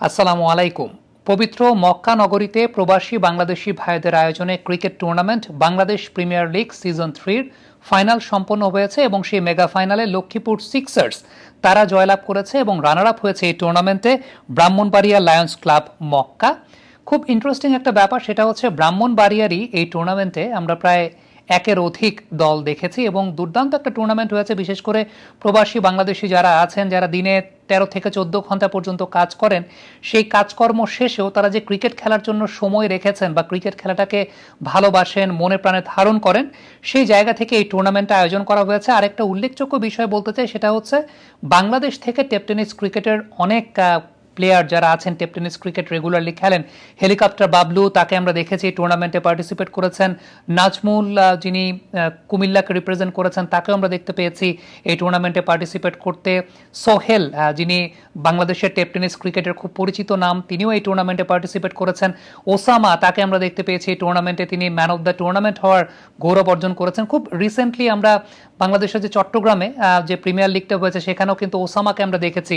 আসসালামু আলাইকুম। পবিত্র মক্কা নগরীতে প্রবাসী বাংলাদেশি ভাইদের আয়োজনে cricket tournament Bangladesh premier league season থ্রির ফাইনাল সম্পন্ন হয়েছে এবং সেই মেগা ফাইনালে লক্ষ্মীপুর সিক্সার্স তারা জয়লাভ করেছে এবং রানার আপ হয়েছে এই টুর্নামেন্টে ব্রাহ্মণবাড়িয়া লায়ন্স ক্লাব মক্কা। খুব ইন্টারেস্টিং একটা ব্যাপার সেটা হচ্ছে ব্রাহ্মণবাড়িয়ারই এই টুর্নামেন্টে আমরা প্রায় একের অধিক দল দেখেছি এবং দুর্দান্ত একটা টুর্নামেন্ট হয়েছে, বিশেষ করে প্রবাসী বাংলাদেশি যারা আছেন, যারা দিনে তেরো থেকে চোদ্দ ঘণ্টা পর্যন্ত কাজ করেন, সেই কাজকর্ম শেষেও তারা যে ক্রিকেট খেলার জন্য সময় রেখেছেন বা ক্রিকেট খেলাটাকে ভালোবাসেন, মনে প্রাণে ধারণ করেন, সেই জায়গা থেকে এই টুর্নামেন্টটা আয়োজন করা হয়েছে। আরেকটা উল্লেখযোগ্য বিষয় বলতে চাই, সেটা হচ্ছে বাংলাদেশ থেকে টেপটেনিস ক্রিকেটের অনেক প্লেয়ার যারা আছেন টেপ টেনিস ক্রিকেট রেগুলারলি খেলেন হেলিকপ্টার বাবলু, তাকে আমরা দেখেছি টুর্নামেন্টে পার্টিসিপেট করেছেন। নাজমুল যিনি কুমিল্লাকে রিপ্রেজেন্ট করেছেন, তাকেও আমরা দেখতে পেয়েছি এই টুর্নামেন্টে পার্টিসিপেট করতে। সোহেল যিনি বাংলাদেশের টেপ টেনিস ক্রিকেটের খুব পরিচিত নাম, তিনিও এই টুর্নামেন্টে পার্টিসিপেট করেছেন। ওসামা, তাকে আমরা দেখতে পেয়েছি এই টুর্নামেন্টে তিনি ম্যান অফ দ্য টুর্নামেন্ট হওয়ার গৌরব অর্জন করেছেন। খুব রিসেন্টলি আমরা বাংলাদেশের যে চট্টগ্রামে যে প্রিমিয়ার লিগটা হয়েছে, সেখানেও কিন্তু ওসামাকে আমরা দেখেছি।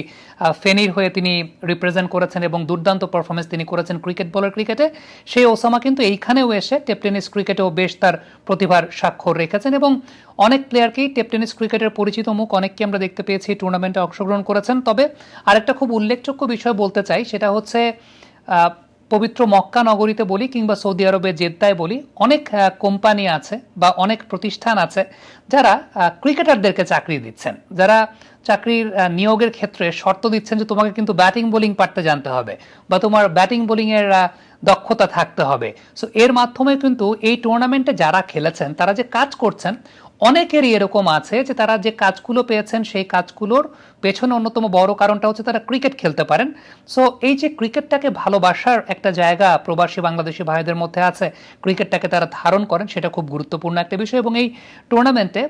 ফেনীর হয়ে তিনি রিপ্রেজেন্ট করেছেন এবং দুর্দান্ত পারফরমেন্স তিনি করেছেন ক্রিকেট বলার ক্রিকেটে সেই ওসামা কিন্তু এইখানেও এসে টেপ টেনিস ক্রিকেটেও বেশ তার প্রতিভার স্বাক্ষর রেখেছেন এবং অনেক প্লেয়ারকেই টেপ টেনিস ক্রিকেটের পরিচিত মুখ অনেককে আমরা দেখতে পেয়েছি টুর্নামেন্টে অংশগ্রহণ করেছেন। তবে আরেকটা খুব উল্লেখযোগ্য বিষয় বলতে চাই, সেটা হচ্ছে পবিত্র মক্কা নগরীতে বলি কিংবা সৌদি আরবের জেদ্দায় বলি, অনেক কোম্পানি আছে বা অনেক প্রতিষ্ঠান আছে যারা ক্রিকেটারদেরকে চাকরি দিচ্ছেন। যারা চাকরির নিয়োগের ক্ষেত্রে শর্ত দিচ্ছেন যে তোমাকে কিন্তু ব্যাটিং, বোলিং পারতে জানতে হবে বা তোমার ব্যাটিং, বোলিংয়ের দক্ষতা থাকতে হবে। সো এর মাধ্যমে কিন্তু এই টুর্নামেন্টে যারা খেলেছেন, তারা যে কাজ করছেন অনেকেরই এরকম আছে যে তারা যে কাজগুলো পেয়েছেন, সেই কাজগুলোর পেছনে অন্যতম বড় কারণটা হচ্ছে তারা ক্রিকেট খেলতে পারেন। সো এই যে ক্রিকেটটাকে ভালোবাসার একটা জায়গা প্রবাসী বাংলাদেশি ভাইদের মধ্যে আছে, ক্রিকেটটাকে তারা ধারণ করেন, সেটা খুব গুরুত্বপূর্ণ একটা বিষয় এবং এই টুর্নামেন্টে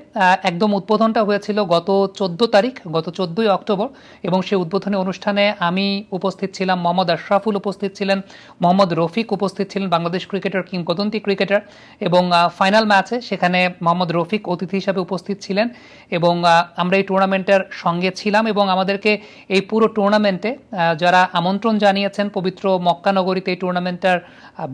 একদম উদ্বোধনটা হয়েছিল গত চোদ্দ তারিখ, গত চোদ্দই অক্টোবর এবং সেই উদ্বোধনী অনুষ্ঠানে আমি উপস্থিত ছিলাম, মোহাম্মদ আশরাফুল উপস্থিত ছিলেন, মোহাম্মদ রফিক উপস্থিত ছিলেন, বাংলাদেশ ক্রিকেটার কিংবদন্তি ক্রিকেটার এবং ফাইনাল ম্যাচে সেখানে মোহাম্মদ রফিক অতিথি হিসাবে উপস্থিত ছিলেন এবং আমরা এই টুর্নামেন্টের সঙ্গে ছিলাম এবং আমাদেরকে এই পুরো টুর্নামেন্টে যারা আমন্ত্রণ জানিয়েছেন পবিত্র মক্কানগরীতে এই টুর্নামেন্টের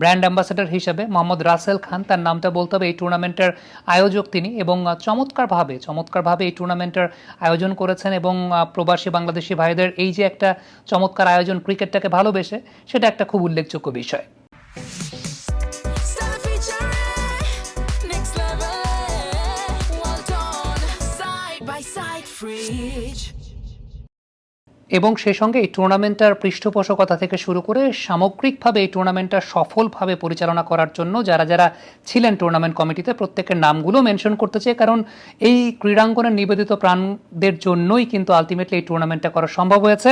ব্র্যান্ড অ্যাম্বাসেডর হিসেবে মোহাম্মদ রাসেল খান, তার নামটা বলতে হবে, এই টুর্নামেন্টের আয়োজক তিনি এবং চমৎকারভাবে চমৎকারভাবে এই টুর্নামেন্টের আয়োজন করেছেন এবং প্রবাসী বাংলাদেশি ভাইদের এই যে একটা চমৎকার আয়োজন ক্রিকেটটাকে ভালোবেসে, সেটা একটা খুব উল্লেখযোগ্য বিষয়। এবং সেই সঙ্গে এই টুর্নামেন্টটার পৃষ্ঠপোষকতা থেকে শুরু করে সামগ্রিকভাবে এই টুর্নামেন্টটা সফলভাবে পরিচালনা করার জন্য যারা যারা ছিলেন টুর্নামেন্ট কমিটিতে, প্রত্যেকের নামগুলো মেনশন করতে চাই, কারণ এই ক্রীড়াঙ্গনের নিবেদিত প্রাণদের জন্যই কিন্তু আলটিমেটলি এই টুর্নামেন্টটা করা সম্ভব হয়েছে।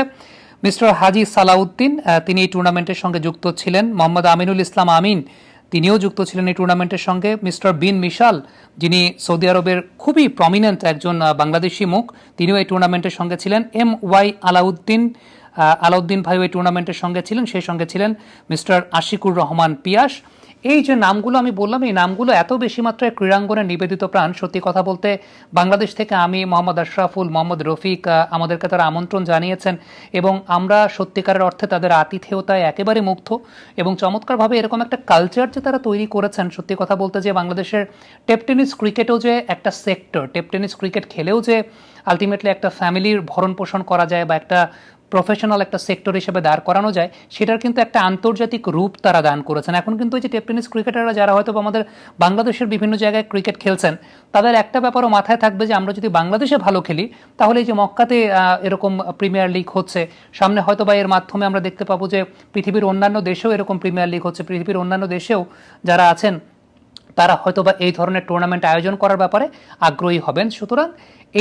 মিস্টার হাজি সালাউদ্দিন তিনি এই টুর্নামেন্টের সঙ্গে যুক্ত ছিলেন। মোহাম্মদ আমিনুল ইসলাম আমিন তিনিও যুক্ত ছিলেন এই টুর্নামেন্টের সঙ্গে। মিস্টার বিন মিশাল, যিনি সৌদি আরবের খুবই প্রমিনেন্ট একজন বাংলাদেশি মুখ, তিনিও এই টুর্নামেন্টের সঙ্গে ছিলেন। এম ওয়াই আলাউদ্দিন আলাউদ্দিন ভাইও এই টুর্নামেন্টের সঙ্গে ছিলেন, সেই সঙ্গে ছিলেন মিস্টার আশিকুর রহমান পিয়াস। এই যে নামগুলো আমি বললাম, এই নামগুলো এত বেশি মাত্রায় ক্রীড়াঙ্গনে নিবেদিত প্রাণ, সত্যি কথা বলতে বাংলাদেশ থেকে আমি মোহাম্মদ আশরাফুল, মোহাম্মদ রফিক আমাদেরকে তারা আমন্ত্রণ জানিয়েছেন এবং আমরা সত্যিকারের অর্থে তাদের আতিথেয়তায় একেবারে মুগ্ধ এবং চমৎকারভাবে এরকম একটা কালচার যে তারা তৈরি করেছেন, সত্যি কথা বলতে যে বাংলাদেশের টেপ টেনিস ক্রিকেটও যে একটা সেক্টর টেপ টেনিস ক্রিকেট খেলেও যে আলটিমেটলি একটা ফ্যামিলির ভরণ পোষণ করা যায় বা একটা প্রফেশনাল একটা সেক্টর হিসেবে দাঁড় করানো যায়, সেটার কিন্তু একটা আন্তর্জাতিক রূপ তারা দান করেছেন। এখন কিন্তু এই যে টেপ টেনিস ক্রিকেটাররা যারা হয়তো আমাদের বাংলাদেশের বিভিন্ন জায়গায় ক্রিকেট খেলছেন, তাদের একটা ব্যাপারও মাথায় থাকবে যে আমরা যদি বাংলাদেশে ভালো খেলি, তাহলে এই যে মক্কাতে এরকম প্রিমিয়ার লিগ হচ্ছে, সামনে হয়তো বা এর মাধ্যমে আমরা দেখতে পাবো যে পৃথিবীর অন্যান্য দেশেও এরকম প্রিমিয়ার লিগ হচ্ছে, পৃথিবীর অন্যান্য দেশেও যারা আছেন তারা হয়তো বা এই ধরনের টুর্নামেন্ট আয়োজন করার ব্যাপারে আগ্রহী হবেন। সুতরাং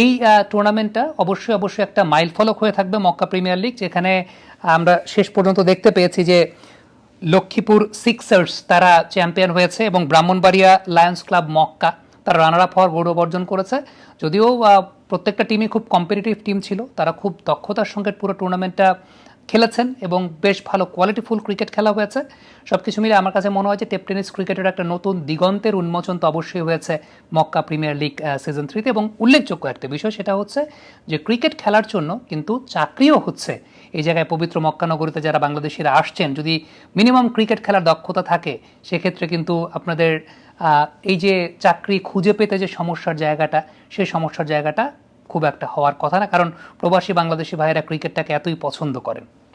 এই টুর্নামেন্টটা অবশ্যই অবশ্যই একটা মাইল ফলক হয়ে থাকবে মক্কা প্রিমিয়ার লিগ, যেখানে আমরা শেষ পর্যন্ত দেখতে পেয়েছি যে লক্ষ্মীপুর সিক্সার্স তারা চ্যাম্পিয়ন হয়েছে এবং ব্রাহ্মণবাড়িয়া লায়ন্স ক্লাব মক্কা তারা রানার আপ হওয়ার গৌরব অর্জন করেছে। যদিও প্রত্যেকটা টিমই খুব কম্পিটিটিভ টিম ছিল, তারা খুব দক্ষতার সঙ্গে পুরো টুর্নামেন্টটা খেলেছেন এবং বেশ ভালো কোয়ালিটিফুল ক্রিকেট খেলা হয়েছে। সব কিছু মিলে আমার কাছে মনে হয় যে টেপ টেনিস ক্রিকেটের একটা নতুন দিগন্তের উন্মোচন তো অবশ্যই হয়েছে মক্কা প্রিমিয়ার লিগ সিজন থ্রিতে এবং উল্লেখযোগ্য একটা বিষয় সেটা হচ্ছে যে ক্রিকেট খেলার জন্য কিন্তু চাকরিও হচ্ছে। এই জায়গায় পবিত্র মক্কা নগরীতে যারা বাংলাদেশিরা আসছেন, যদি মিনিমাম ক্রিকেট খেলার দক্ষতা থাকে, সেক্ষেত্রে কিন্তু আপনাদের এই যে চাকরি খুঁজে পেতে যে সমস্যার জায়গাটা সেই সমস্যার জায়গাটা খুব একটা হওয়ার কথা না। কারণ প্রবাসী বাংলাদেশি ভাইয়েরা ক্রিকেটটাকে এতই পছন্দ করেন।